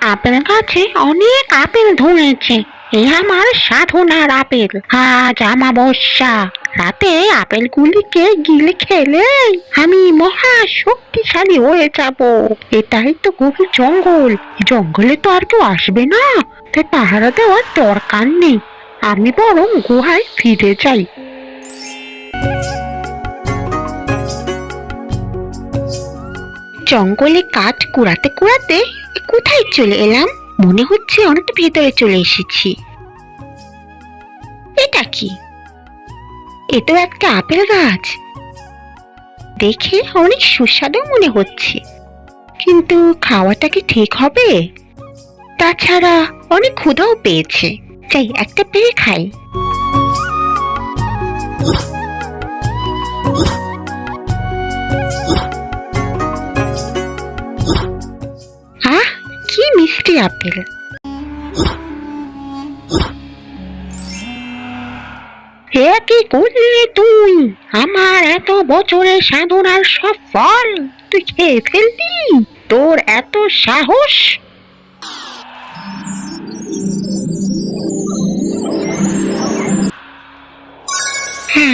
Apple গাছে অনেক apple ধরেছে। এ আমার সাধনার আপেল। আজ আমাবস্যা রাতে আপেলগুলিকে গিলে খেলে আমি মহা শক্তিশালী হয়ে যাব। এটাই তো গভীর জঙ্গল। জঙ্গলে তো আর কেউ আসবে না। তাই পাহারা দেওয়ার দরকার নেই। আমি বরং গুহায় ফিরে যাই। জঙ্গলে কাঠ কুড়াতে কুড়াতে কোথায় চলে এলাম? মনে হচ্ছে অনেকটা ভেতরে চলে এসেছি। এটা কি? এ তো একটা আপেল গাছ। দেখে অনেক সুস্বাদু মনে হচ্ছে। কিন্তু খাওয়াটা কি ঠিক হবে? তাছাড়া অনেক ক্ষুধাও পেয়েছে। চাই একটা পেয়ে খাই। মিষ্টি আপেল। হে কি করলি তুই? আমার এত বছরের সাধনার সব ফল তুই খেয়ে ফেললি? তোর এত সাহস?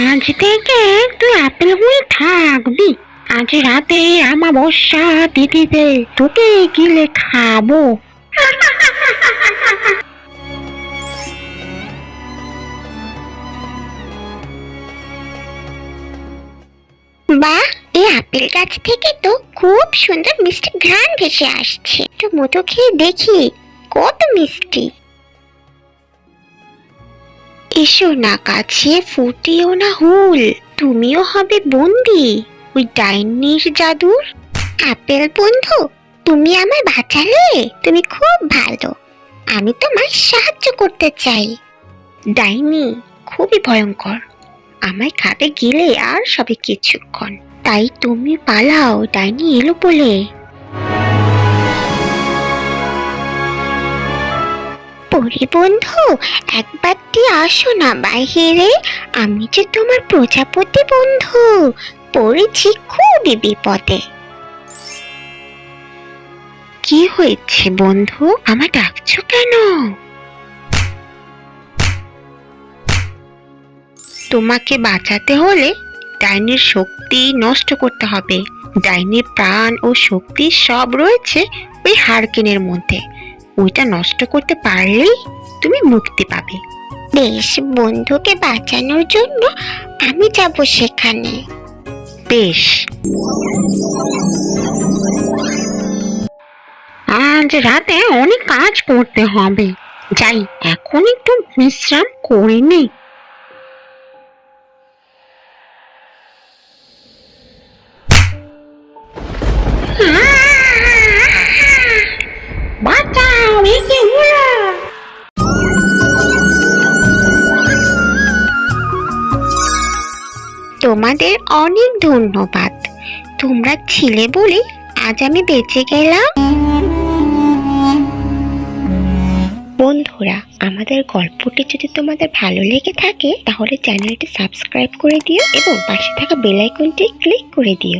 আজ থেকে তুই আপেল হয়ে থাকবি। আজ রাতে আমাবস্যা তিথিতে তোকে গিলে খাব বাহ এই আপেল গাছ থেকে তো খুব সুন্দর মিষ্টি ঘ্রাণ ভেসে আসছে। একটু মতো খেয়ে দেখি, কত মিষ্টি। এসো না কাছে, ফুটিও না হুল, তুমিও হবে বন্দি। ওই ডাইনির জাদুর। আপেল বন্ধু তুমি আমায় বাঁচালে? তুমি খুব ভালো। আমি তোমার সাহায্য করতে চাই। ডাইনি, খুবই ভয়ঙ্কর। আমায় খাবে গেলে আর সবে কিছুক্ষণ। তাই তুমি পালাও, ডাইনি এলো বলে। পরি বন্ধু একবারটি আসো না বাহিরে আমি যে তোমার প্রজাপতি বন্ধু, পড়েছি খুবই বিপদে। কি হয়েছে বন্ধু? আমার ডাকছো কেন? তোমাকে বাঁচাতে হলে ডাইনির শক্তি নষ্ট করতে হবে। ডাইনির প্রাণ ও শক্তি সব রয়েছে ওই হারকেনের মধ্যে। ওইটা নষ্ট করতে পারলেই তুমি মুক্তি পাবে। বেশ বন্ধুকে বাঁচানোর জন্য আমি যাব সেখানে। বেশ। আজ রাতে অনেক কাজ করতে হবে। যাই, এখন একটু বিশ্রাম করে নেই তোমাদের অনেক ধন্যবাদ। তোমরা ছিলে বলে আজ আমি বেঁচে গেলাম। বন্ধুরা, আমাদের গল্পটি যদি তোমাদের ভালো লেগে থাকে, তাহলে চ্যানেলটি সাবস্ক্রাইব করে দিও এবং পাশে থাকা বেল আইকনটি ক্লিক করে দিও।